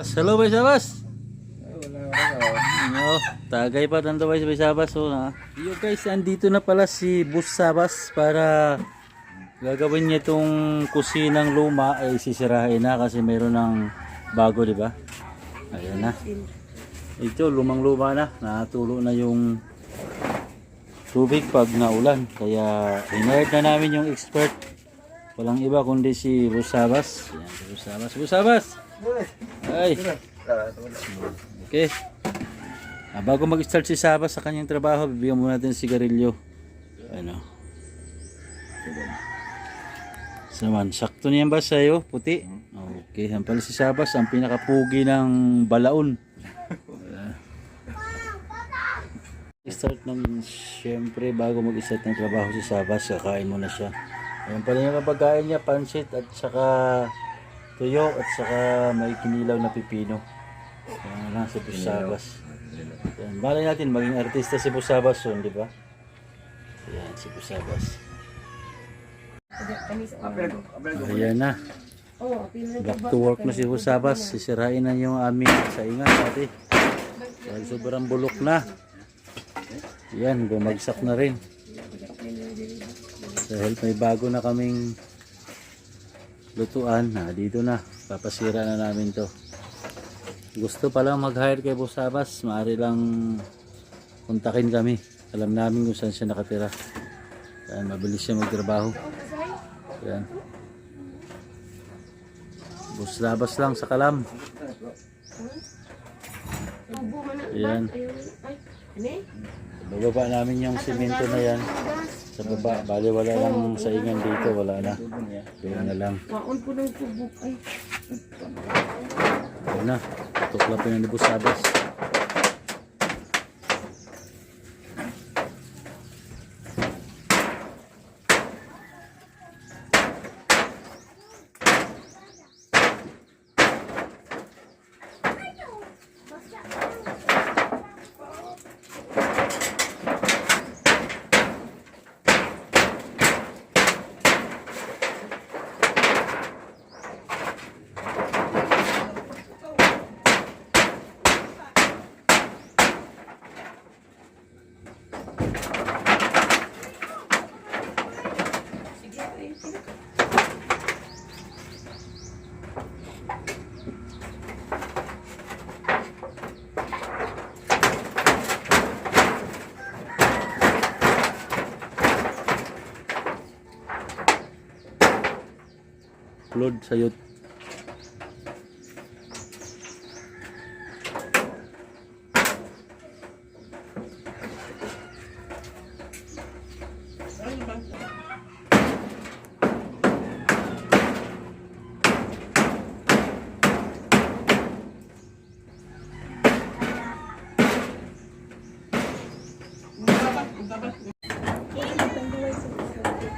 Hello, Bay Sabas. Ay, wala wala. No, tagay pa tanto Bay Bay Sabas. So, na. Yo guys, andito na pala si Bus Sabas para gagawin niya itong kusinang luma ay sisirahin na kasi mayroon ng bago, di ba? Ayan na. Ito, lumang luma na. Natulo na yung tubig pag naulan. Kaya hinuherd na namin yung expert. Walang iba kundi si Bus Sabas. Ayan, si Bus Sabas. Bus Sabas! Ay! Okay. Ah, bago mag-start si Saba sa kanyang trabaho, bibigyan muna natin ng sigarilyo. Ano? Saman, sakto niyan ba sa'yo? Puti? Okay, yan pala si Sabas, ang pinakapugi ng balaon. Start ng siyempre bago mag-start ng trabaho si Sabas, kakain muna siya. Ayan pala yung pagkain niya, pansit at saka tuyo at saka may kinilaw na pipino. Ayan lang si Busabas. Ayan, balay natin maging artista si Busabas soon, di ba? Ayan si Busabas. Ayan na. Back to work na si Busabas. Sisirain na yung aming sa ingat dati. Dahil sobrang bulok na. Ayan, bumagsak na rin. Dahil may bago na kaming lutuan. Na dito na. Papasira na namin to. Gusto pa lang mag-hire kay Boss Sabas maaari lang kontakin kami. Alam namin kung saan siya nakatira. Yan mabilis siya magtrabaho. Yan. Boss Sabas lang sa kalam. Yan. Bababa namin yung simento na yan sa baba. Bali wala lang saingan dito. Wala na. Doon na lang. Waon po ng tubok. Ay, Ayun na, tuklapin na ni Busabas. Upload sa YouTube.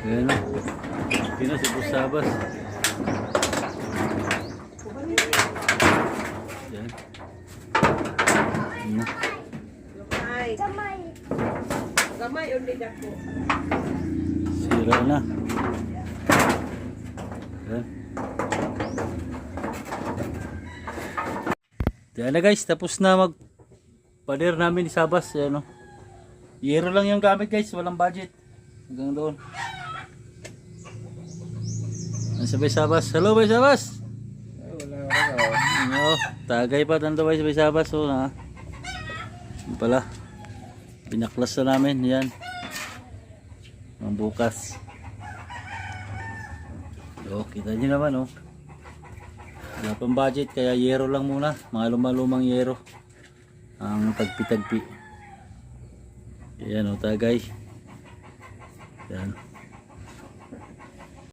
Ayan na. Pino si Busabas. Yan. Ano? Ay. Gamay. Gamay ulit ako. Sira na. Yan. Yan na guys, tapos na mag pader namin ni Sabas. Yan o. Yero lang yung gamit guys, walang budget. Hanggang doon. Nasa bay Sabas. Hello bay Sabas! Ay, wala wala. Ano, tagay pa tanto bay bay Sabas. Oh, ha. Yan pala. Pinaklas na namin. Yan. Ang bukas. Oh, kita nyo naman oh. Wala pang budget kaya yero lang muna. Mga lumalumang yero. Ang tagpi-tagpi. Yan oh, tagay. Yan.